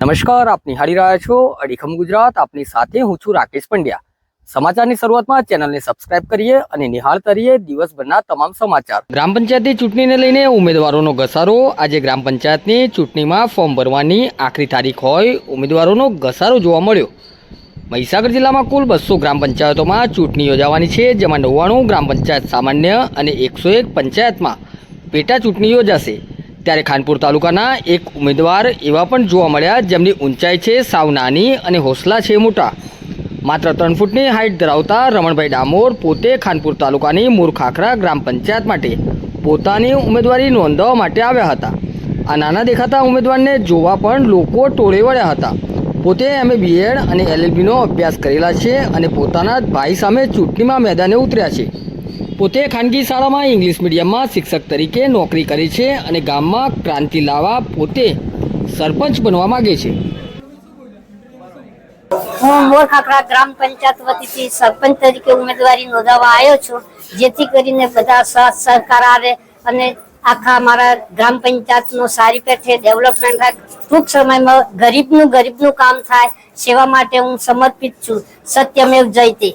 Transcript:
નમસ્કાર, આપ નિહાળી રહ્યા છો અડીખમ ગુજરાત. આપની સાથે હું છું રાકેશ પંડ્યા. સમાચારની શરૂઆતમાં ચેનલને સબસ્ક્રાઇબ કરીએ અને નિહાળતા રહીએ દિવસભરના તમામ સમાચાર. ગ્રામ પંચાયતની ચૂંટણીને લઈને ઉમેદવારોનો ઘસારો. આજે ગ્રામ પંચાયતની ચૂંટણીમાં ફોર્મ ભરવાની આખરી તારીખ હોય ઉમેદવારોનો ઘસારો જોવા મળ્યો. મહીસાગર જિલ્લામાં કુલ બસો ગ્રામ પંચાયતોમાં ચૂંટણી યોજાવાની છે, જેમાં નવ્વાણું ગ્રામ પંચાયત સામાન્ય અને એકસો એક પંચાયતમાં પેટા ચૂંટણી યોજાશે. ત્યારે ખાનપુર તાલુકાના એક ઉમેદવાર એવા પણ જોવા મળ્યા જેમની ઊંચાઈ છે, સાવ નાની અને હોસલા છે મોટા. માત્ર ત્રણ ફૂટની હાઇટ ધરાવતા રમણભાઈ ડામોર પોતે ખાનપુર તાલુકાની મૂરખાખરા ગ્રામ પંચાયત માટે પોતાની ઉમેદવારી નોંધાવવા માટે આવ્યા હતા. આ નાના દેખાતા ઉમેદવારને જોવા પણ લોકો ટોળે વળ્યા હતા. પોતે એમએ બીએડ અને એલએલબીનો અભ્યાસ કરેલા છે અને પોતાના ભાઈ સામે ચૂંટણીમાં મેદાને ઉતર્યા છે. પોતે ખાનગી શાળામાં ઇંગ્લિશ મીડિયમમાં શિક્ષક તરીકે નોકરી કરી છે અને ગામમાં ક્રાંતિ લાવવા પોતે સરપંચ બનવા માંગે છે. હું મોરખાખરા ગ્રામ પંચાયત વતીથી સરપંચ તરીકે ઉમેદવારી નોંધાવવા આવ્યો છું, જેથી કરીને બધા સાથ સહકાર આવે અને આખા મારા ગ્રામ પંચાયતનો સારી પેઠે ડેવલપમેન્ટ થાય. ટૂંક સમયમાં ગરીબનું ગરીબનું કામ થાય, સેવા માટે હું સમર્પિત છું. સત્યમેવ જયતે.